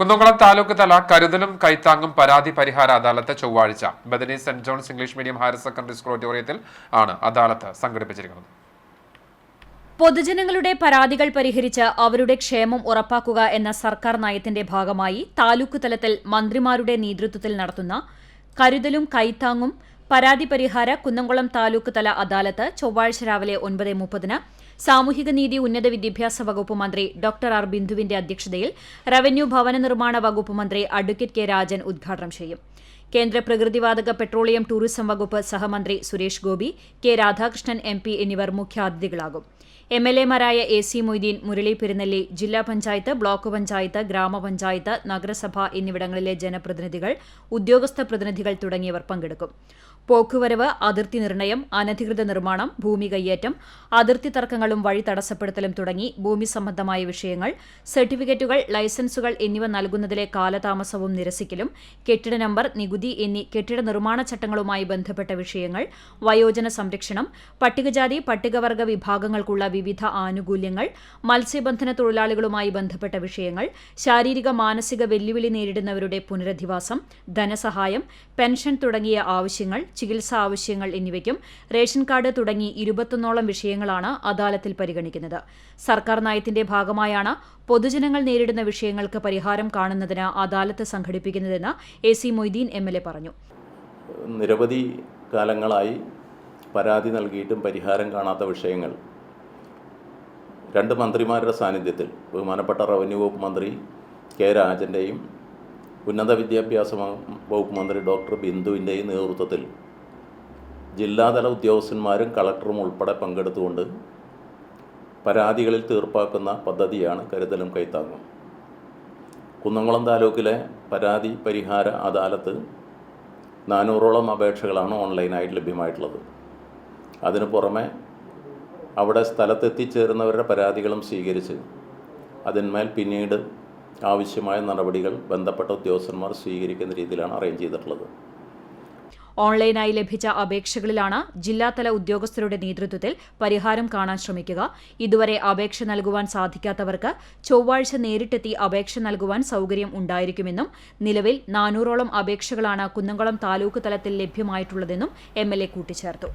കുന്നംകുളം താലൂക്ക് തല കരുതലും കൈത്താങ്ങും പരാതി പരിഹാര അദാലത്ത് ചൊവ്വാഴ്ച. Bethany saint John's English medium higher secondary school ഓഡിറ്റോറിയത്തിൽ ആണ് അദാലത്ത് സംഘടിപ്പിച്ചിരിക്കുന്നത്. പൊതുജനങ്ങളുടെ പരാതികൾ പരിഹരിച്ച് അവരുടെ ക്ഷേമം ഉറപ്പാക്കുക എന്ന സർക്കാർ നയത്തിന്റെ ഭാഗമായി താലൂക്ക് തലത്തിൽ മന്ത്രിമാരുടെ നേതൃത്വത്തിൽ നടത്തുന്ന കരുതലും കൈത്താങ്ങും പരാതി പരിഹാര കുന്നംകുളം താലൂക്ക് തല അദാലത്ത് ചൊവ്വാഴ്ച രാവിലെ ഒൻപത് മുപ്പതിന് സാമൂഹിക നീതി ഉന്നത വിദ്യാഭ്യാസ വകുപ്പ് മന്ത്രി ഡോക്ടർ ആർ ബിന്ദുവിന്റെ അധ്യക്ഷതയിൽ റവന്യൂ ഭവന നിർമ്മാണ വകുപ്പ് മന്ത്രി അഡ്വക്കേറ്റ് കെ രാജൻ ഉദ്ഘാടനം ചെയ്യും. കേന്ദ്ര പ്രകൃതിവാതക പെട്രോളിയം ടൂറിസം വകുപ്പ് സഹമന്ത്രി Suresh Gopi K Radhakrishnan M P എന്നിവർ മുഖ്യാതിഥികളാകും. എം എൽ എമാരായ എ സി മൊയ്തീൻ മുരളി പെരുന്നെല്ലി ജില്ലാ പഞ്ചായത്ത് ബ്ലോക്ക് പഞ്ചായത്ത് ഗ്രാമപഞ്ചായത്ത് നഗരസഭ എന്നിവിടങ്ങളിലെ ജനപ്രതിനിധികൾ ഉദ്യോഗസ്ഥ പ്രതിനിധികൾ തുടങ്ങിയവർ പങ്കെടുക്കും. പോക്കുവരവ് അതിർത്തി നിർണയം അനധികൃത നിർമ്മാണം ഭൂമി കയ്യേറ്റം അതിർത്തി തർക്കങ്ങളും വഴി തടസ്സപ്പെടുത്തലും തുടങ്ങി ഭൂമി സംബന്ധമായ വിഷയങ്ങൾ സർട്ടിഫിക്കറ്റുകൾ ലൈസൻസുകൾ എന്നിവ നൽകുന്നതിലെ കാലതാമസവും നിരസിക്കലും കെട്ടിട നമ്പർ നികുതി എന്നീ കെട്ടിട നിർമ്മാണ ചട്ടങ്ങളുമായി ബന്ധപ്പെട്ട വിഷയങ്ങൾ വയോജന സംരക്ഷണം പട്ടികജാതി പട്ടികവർഗ വിഭാഗങ്ങൾക്കുള്ള വിവിധ ആനുകൂല്യങ്ങൾ മത്സ്യബന്ധന തൊഴിലാളികളുമായി ബന്ധപ്പെട്ട വിഷയങ്ങൾ ശാരീരിക മാനസിക വെല്ലുവിളി നേരിടുന്നവരുടെ പുനരധിവാസം ധനസഹായം പെൻഷൻ തുടങ്ങിയ ആവശ്യങ്ങൾ ചികിത്സാ ആവശ്യങ്ങൾ എന്നിവയ്ക്കും റേഷൻ കാർഡ് തുടങ്ങി ഇരുപത്തൊന്നോളം വിഷയങ്ങളാണ് അദാലത്തിൽ പരിഗണിക്കുന്നത്. സർക്കാർ നയത്തിന്റെ ഭാഗമായാണ് പൊതുജനങ്ങൾ നേരിടുന്ന വിഷയങ്ങൾക്ക് പരിഹാരം കാണുന്നതിന് അദാലത്ത് സംഘടിപ്പിക്കുന്നതെന്ന് A C Moideen M L A പറഞ്ഞു. നിരവധി കാലങ്ങളായി പരാതി നൽകിയിട്ടും പരിഹാരം കാണാത്ത വിഷയങ്ങൾ. രണ്ട് മന്ത്രിമാരുടെ സാന്നിധ്യത്തിൽ ബഹുമാനപ്പെട്ട റവന്യൂ വകുപ്പ് മന്ത്രി കെ രാജന്റെയും ഉന്നത വിദ്യാഭ്യാസ വകുപ്പ് മന്ത്രി ഡോക്ടർ ബിന്ദുവിന്റെയും നേതൃത്വത്തിൽ ജില്ലാതല ഉദ്യോഗസ്ഥന്മാരും കളക്ടറും ഉൾപ്പെടെ പങ്കെടുത്തുകൊണ്ട് പരാതികളിൽ തീർപ്പാക്കുന്ന പദ്ധതിയാണ് കരുതലും കൈത്താങ്ങും. കുന്നംകുളം താലൂക്കിലെ പരാതി പരിഹാര അദാലത്ത് നാനൂറോളം അപേക്ഷകളാണ് ഓൺലൈനായിട്ട് ലഭ്യമായിട്ടുള്ളത്. അതിനു പുറമെ അവിടെ സ്ഥലത്തെത്തിച്ചേരുന്നവരുടെ പരാതികളും സ്വീകരിച്ച് അതിന്മേൽ പിന്നീട് ആവശ്യമായ നടപടികൾ ബന്ധപ്പെട്ട ഉദ്യോഗസ്ഥന്മാർ സ്വീകരിക്കുന്ന രീതിയിലാണ് അറേഞ്ച് ചെയ്തിട്ടുള്ളത്. ഓൺലൈനായി ലഭിച്ച അപേക്ഷകളിലാണ് ജില്ലാതല ഉദ്യോഗസ്ഥരുടെ നേതൃത്വത്തിൽ പരിഹാരം കാണാൻ ശ്രമിക്കുക. ഇതുവരെ അപേക്ഷ നൽകുവാൻ സാധിക്കാത്തവർക്ക് ചൊവ്വാഴ്ച നേരിട്ടെത്തി അപേക്ഷ നൽകുവാൻ സൌകര്യം ഉണ്ടായിരിക്കുമെന്നും നിലവിൽ നാനൂറോളം അപേക്ഷകളാണ് കുന്നംകുളം താലൂക്ക് തലത്തിൽ ലഭ്യമായിട്ടുള്ളതെന്നും എം എൽ എ കൂട്ടിച്ചേർത്തു.